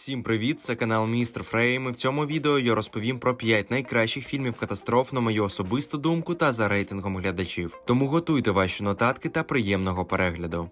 Всім привіт! Це канал Містер Фрейм. В цьому відео я розповім про 5 найкращих фільмів катастроф на мою особисту думку та за рейтингом глядачів. Тому готуйте ваші нотатки та приємного перегляду.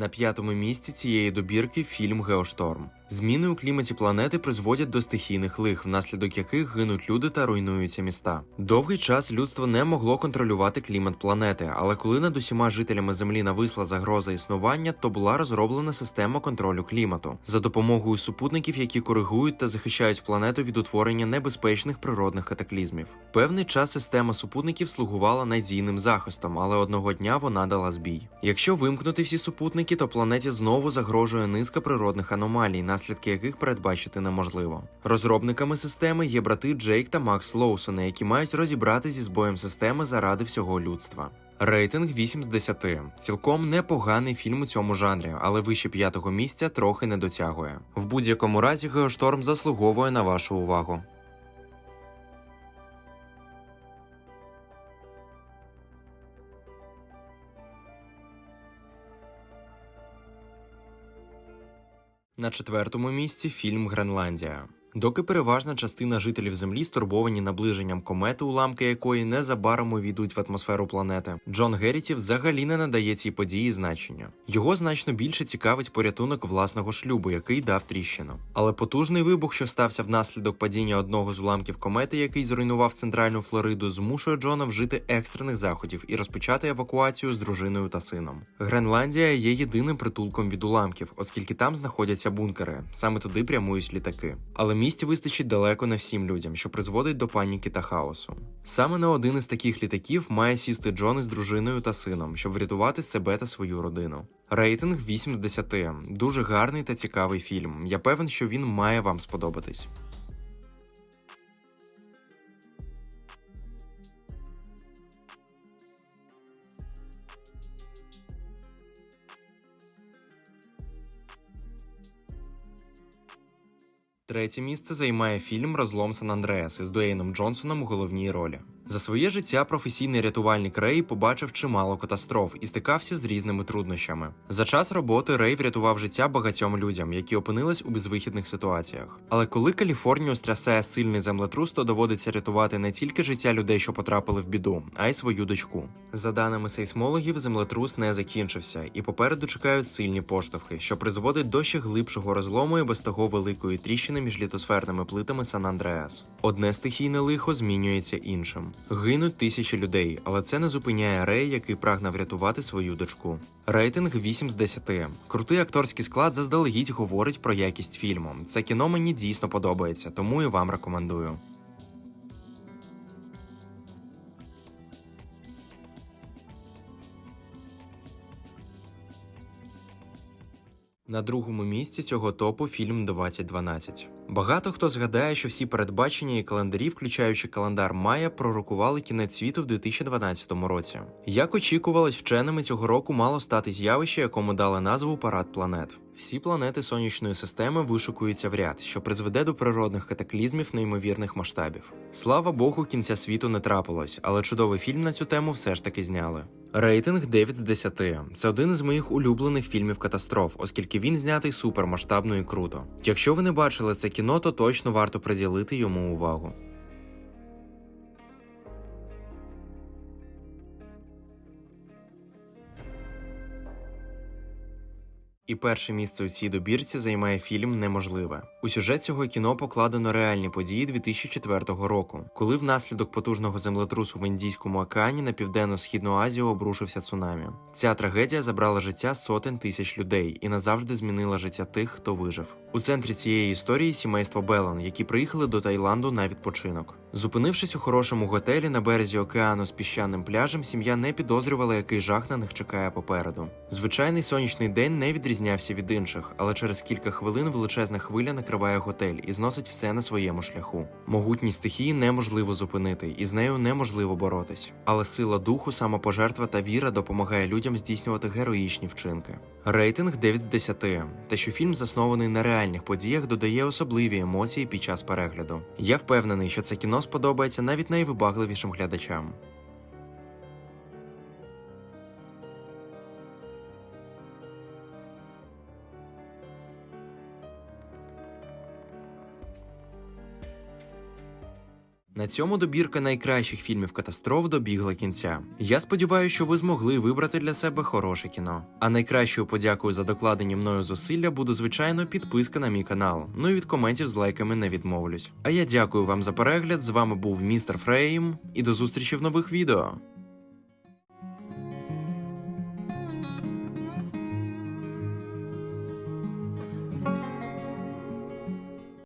На п'ятому місці цієї добірки фільм Геошторм. Зміни у кліматі планети призводять до стихійних лих, внаслідок яких гинуть люди та руйнуються міста. Довгий час людство не могло контролювати клімат планети, але коли над усіма жителями Землі нависла загроза існування, то була розроблена система контролю клімату за допомогою супутників, які коригують та захищають планету від утворення небезпечних природних катаклізмів. Певний час система супутників слугувала надійним захистом, але одного дня вона дала збій. Якщо вимкнути всі супутники, то планеті знову загрожує низка природних аномалій, наслідки яких передбачити неможливо. Розробниками системи є брати Джейк та Макс Лоусони, які мають розібрати зі збоєм системи заради всього людства. Рейтинг 8 з 10. Цілком непоганий фільм у цьому жанрі, але вище п'ятого місця трохи не дотягує. В будь-якому разі Геошторм заслуговує на вашу увагу. На четвертому місці фільм Гренландія. Доки переважна частина жителів Землі стурбовані наближенням комети, уламки якої незабаром увійдуть в атмосферу планети, Джон Геріті взагалі не надає цій події значення. Його значно більше цікавить порятунок власного шлюбу, який дав тріщину. Але потужний вибух, що стався внаслідок падіння одного з уламків комети, який зруйнував центральну Флориду, змушує Джона вжити екстрених заходів і розпочати евакуацію з дружиною та сином. Гренландія є єдиним притулком від уламків, оскільки там знаходяться бункери. Саме туди прямують літаки. Але місць вистачить далеко не всім людям, що призводить до паніки та хаосу. Саме на один із таких літаків має сісти Джон із дружиною та сином, щоб врятувати себе та свою родину. Рейтинг 8 з 10. Дуже гарний та цікавий фільм. Я певен, що він має вам сподобатись. Третє місце займає фільм Розлом Сан Андреас із Дуейном Джонсоном у головній ролі. За своє життя професійний рятувальник Рей побачив чимало катастроф і стикався з різними труднощами. За час роботи Рей врятував життя багатьом людям, які опинились у безвихідних ситуаціях. Але коли Каліфорнію стрясає сильний землетрус, то доводиться рятувати не тільки життя людей, що потрапили в біду, а й свою дочку. За даними сейсмологів, землетрус не закінчився, і попереду чекають сильні поштовхи, що призводить до ще глибшого розлому і без того великої тріщини між літосферними плитами Сан Андреас. Одне стихійне лихо змінюється іншим. Гинуть тисячі людей, але це не зупиняє Рей, який прагне врятувати свою дочку. Рейтинг 8 з 10. Крутий акторський склад заздалегідь говорить про якість фільму. Це кіно мені дійсно подобається, тому і вам рекомендую. На другому місці цього топу фільм 2012. Багато хто згадає, що всі передбачення і календарі, включаючи календар Майя, пророкували кінець світу в 2012 році. Як очікувалось, вченими цього року мало стати з'явище, якому дали назву Парад планет. Всі планети сонячної системи вишукуються в ряд, що призведе до природних катаклізмів неймовірних масштабів. Слава Богу, кінця світу не трапилось, але чудовий фільм на цю тему все ж таки зняли. Рейтинг 9 з 10. Це один із моїх улюблених фільмів катастроф, оскільки він знятий супермасштабно і круто. Якщо ви не бачили це кіно, то точно варто приділити йому увагу. І перше місце у цій добірці займає фільм Неможливе. У сюжет цього кіно покладено реальні події 2004 року, коли внаслідок потужного землетрусу в Індійському океані на південно-східну Азію обрушився цунамі. Ця трагедія забрала життя сотень тисяч людей і назавжди змінила життя тих, хто вижив. У центрі цієї історії сімейство Белон, які приїхали до Таїланду на відпочинок. Зупинившись у хорошому готелі на березі океану з піщаним пляжем, сім'я не підозрювала, який жах на них чекає попереду. Звичайний сонячний день не відрізнявся від інших, але через кілька хвилин величезна хвиля накриває готель і зносить все на своєму шляху. Могутні стихії неможливо зупинити, і з нею неможливо боротись. Але сила духу, самопожертва та віра допомагає людям здійснювати героїчні вчинки. Рейтинг 9 з 10. Те, що фільм заснований на реальних подіях, додає особливі емоції під час перегляду. Я впевнений, що це кіно сподобається навіть найвибагливішим глядачам. На цьому добірка найкращих фільмів катастроф добігла кінця. Я сподіваюся, що ви змогли вибрати для себе хороше кіно. А найкращою подякою за докладені мною зусилля буде звичайно підписка на мій канал. Ну і від коментів з лайками не відмовлюсь. А я дякую вам за перегляд. З вами був містер Фрейм, і до зустрічі в нових відео.